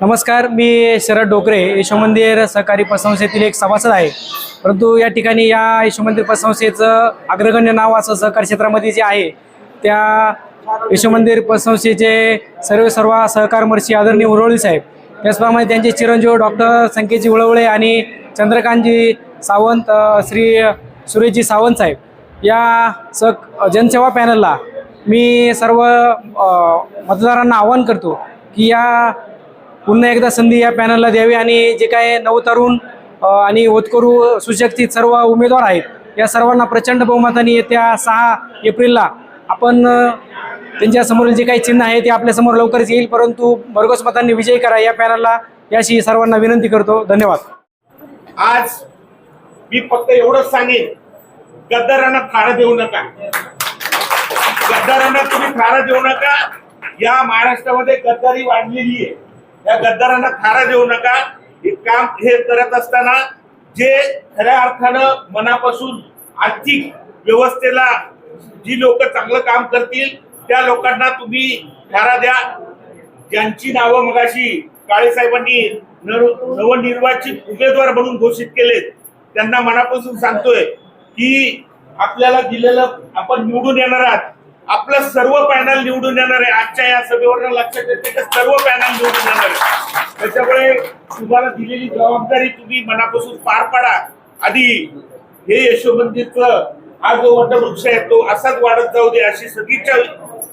नमस्कार मी शरद डोकरे. यशोमंदिर सहकारी पतसंस्थेतील एक सभासद आहे. परंतु या ठिकाणी या यशोमंदिर पतसंस्थेचं अग्रगण्य नाव असं सहकार क्षेत्रामध्ये जे आहे त्या यशोमंदिर पतसंस्थेचे सर्व सर्व सहकार मर्षी आदरणीय उरवळी साहेब. त्याचप्रमाणे त्यांचे चिरंजीव डॉक्टर संकेतजी उळवळे आणि चंद्रकांतजी सावंत श्री सुरेशजी सावंत साहेब. या सह जनसेवा पॅनलला मी सर्व मतदारांना आवाहन करतो की या पुन्हा एकदा संधी या पॅनलला द्यावी आणि जे काय नवतरुण आणि होतकरू सुशिक्षित सर्व उमेदवार आहेत या सर्वांना प्रचंड बहुमताने येत्या सहा एप्रिलला आपण त्यांच्यासमोरील जे काही चिन्ह आहे ते आपल्यासमोर लवकरच येईल परंतु भरघोस मतांनी विजय करा या पॅनलला. याशी सर्वांना विनंती करतो. धन्यवाद. आज मी फक्त एवढंच सांगेन गद्दारांना थारा देऊ नका. गद्दारांना तुम्ही थारा देऊ नका. या महाराष्ट्रामध्ये गद्दारी वाढलेली आहे. या गद्दारांना थारा देऊ नका. हे काम हे करत असताना जे खऱ्या अर्थानं मनापासून आर्थिक व्यवस्थेला जी लोक चांगलं काम करतील त्या लोकांना तुम्ही थारा द्या. ज्यांची नावं मगाशी काळे साहेबांनी नवनिर्वाचित उमेदवार म्हणून घोषित केलेत त्यांना मनापासून सांगतोय की आपल्याला दिलेलं आपण निवडून येणार आहात. आपलं सर्व पॅनल निवडून येणार आहे. आजच्या या सभेवर लक्षात येते की सर्व पॅनल निवडून येणार आहे. त्याच्यामुळे तुम्हाला दिलेली जबाबदारी तुम्ही मनापासून पार पाडा. आधी हे यशोमंदिरच हा जो वटवृक्ष आहे तो असाच वाढत जाऊ दे अशी सगळीच्या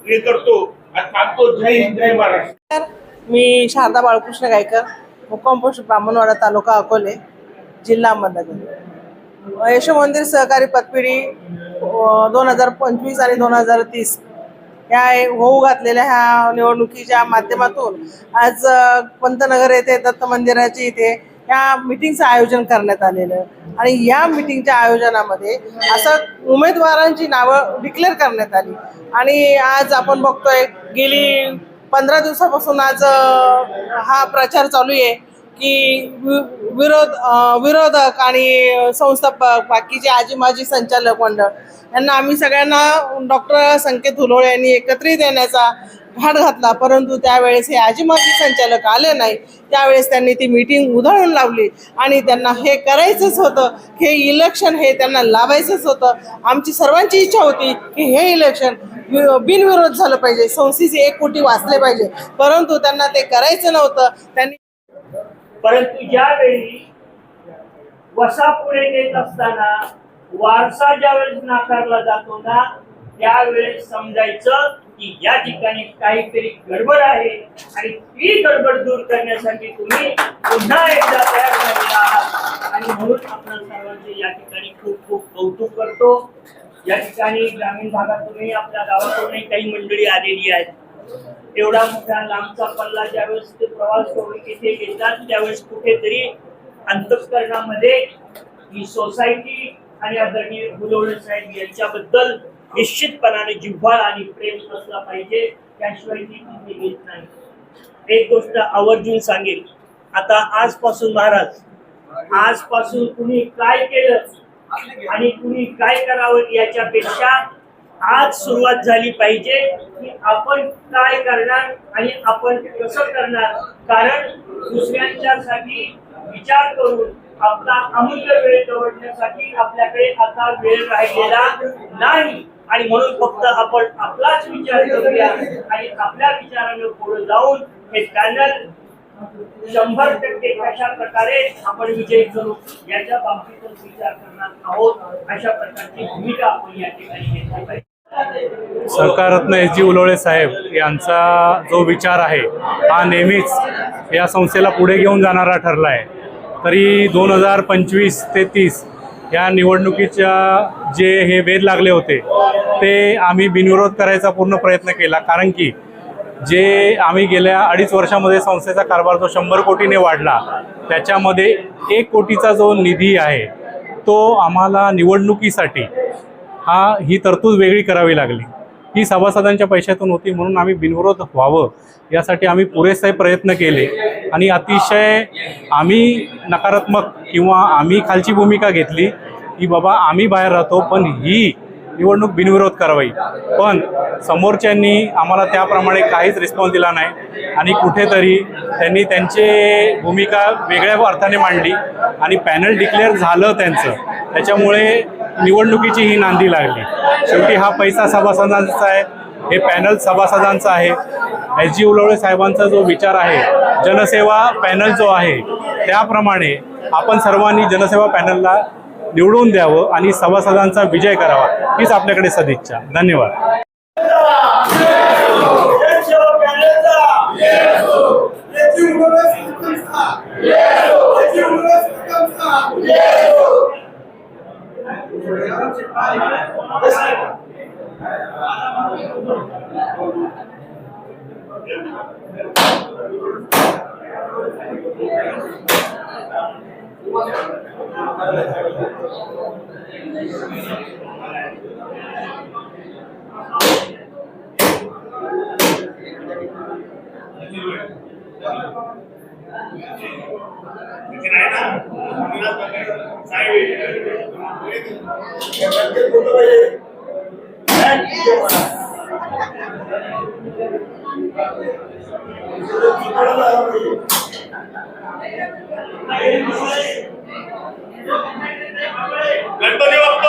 हे करतो. आणि थांबतो. जय हिंद जय महाराष्ट्र. मी शारदा बाळकृष्ण गायकर मुक्काम पोस्ट ब्राह्मणवाडा तालुका अकोले जिल्हा अहमदनगर. यशोमंदिर सहकारी पतपिढी दोन हजार पंचवीस आणि दोन हजार तीस. ह्या होऊ घातलेल्या ह्या निवडणुकीच्या माध्यमातून आज पंतनगर येथे दत्त मंदिराच्या इथे ह्या मिटिंगचं आयोजन करण्यात आलेलं. आहे. आणि या मिटिंगच्या आयोजनामध्ये असं उमेदवारांची नावं डिक्लेअर करण्यात आली. आणि आज आपण बघतोय गेली पंधरा दिवसापासून आज हा प्रचार चालू आहे. की विरोध विरोधक आणि संस्थापक बाकीचे आजी माजी संचालक मंडळ यांना आम्ही सगळ्यांना डॉक्टर संकेत हुलोळे यांनी एकत्रित येण्याचा घाट घातला. परंतु त्यावेळेस हे आजी माजी संचालक आले नाही. त्यावेळेस त्यांनी ती मीटिंग उधळून लावली आणि त्यांना हे करायचंच होतं हे इलेक्शन हे त्यांना लावायचंच होतं. आमची सर्वांची इच्छा होती की हे इलेक्शन बिनविरोध झालं पाहिजे. संस्थेचे एक कोटी वाचले पाहिजे. परंतु त्यांना ते करायचं नव्हतं. त्यांनी परंतु ज्यावेळी वसा पुढे येत असताना वारसा ज्यावेळेस नाकारला जातो ना त्यावेळेस समजायचं की या ठिकाणी काहीतरी गडबड आहे आणि ती गडबड दूर करण्यासाठी तुम्ही पुन्हा एकदा तयार झालेला आहात. आणि म्हणून आपण सर्वांचे या ठिकाणी खूप खूप कौतुक करतो. या ठिकाणी ग्रामीण भागातूनही आपल्या गावातूनही काही मंडळी आलेली आहेत. एवढा मोठा लांबचा पल्ला ज्यावेळेस ते प्रवास करून तिथे येतात त्यावेळेस कुठेतरी अंतकरणामध्ये ही सोसायटी आणि आदरणीय गुलवणे साहेब यांच्याबद्दल निश्चितपणाने जिव्हाळ आणि प्रेम असला पाहिजे त्याशिवाय ती तिथे घेत नाही. एक गोष्ट आवर्जून सांगेल आता आजपासून महाराज आजपासून कुणी काय केलं आणि कुणी काय करावं याच्यापेक्षा आज सुरुवात झाली पाहिजे की आपण काय करणार आणि आपण कसं करणार. कारण दुसऱ्यांच्यासाठी विचार करून आपला अमूल्य वेळ दवडण्यासाठी आपल्याकडे आता वेळ राहिलेला नाही. आणि म्हणून फक्त आपण आपलाच विचार करूया आणि आपल्या विचारानं पुढे जाऊन हे पॅनल शंभर टक्के कशा प्रकारे आपण विजय करू याच्या बाबतीतच विचार करणार आहोत. अशा प्रकारची भूमिका आपण या ठिकाणी घेतली पाहिजे. सहकाररत्न एस जी उलोळे साहेब यांचा जो विचार आहे हा नेहमीच या संस्थेला पुढे घेऊन जाणारा ठरला आहे तरी दोन हजार पंचवीस ते तीस या निवडणुकीच्या जे हे वेध लागले होते ते आम्ही बिनविरोध करायचा पूर्ण प्रयत्न केला. कारण की जे आम्ही गेल्या अडीच वर्षामध्ये संस्थेचा कारभार जो शंभर कोटीने वाढला त्याच्यामध्ये एक कोटीचा जो निधी आहे तो आम्हाला निवडणुकीसाठी हा ही तरतूद वेगळी करावी लागली. ही सभासदांच्या पैशातून होती म्हणून आम्ही बिनविरोध व्हावं यासाठी आम्ही पुरेसे प्रयत्न केले. आणि अतिशय आम्ही नकारात्मक किंवा आम्ही खालची भूमिका घेतली की बाबा आम्ही बाहेर राहतो पण ही निवडणूक बिनविरोध कारवाई पण समोरच्यांनी आम्हाला त्याप्रमाणे काहीच रिस्पॉन्स दिला नाही. आणि कुठेतरी त्यांनी त्यांची भूमिका वेगळ्या अर्थाने मांडली आणि पॅनल डिक्लेअर झालं त्यांचं. त्याच्यामुळे निवडणुकीची ही नांदी लागली. शेवटी हा पैसा सभासदांचा आहे. हे पॅनल सभासदांचं आहे. एस जी उलवळे साहेबांचा जो विचार आहे जनसेवा पॅनल जो आहे त्याप्रमाणे आपण सर्वांनी जनसेवा पॅनलला निवडून द्यावं आणि सभासदांचा विजय करावा हीच आपल्याकडे सदिच्छा. धन्यवाद. సాయి गणपती बाप्पा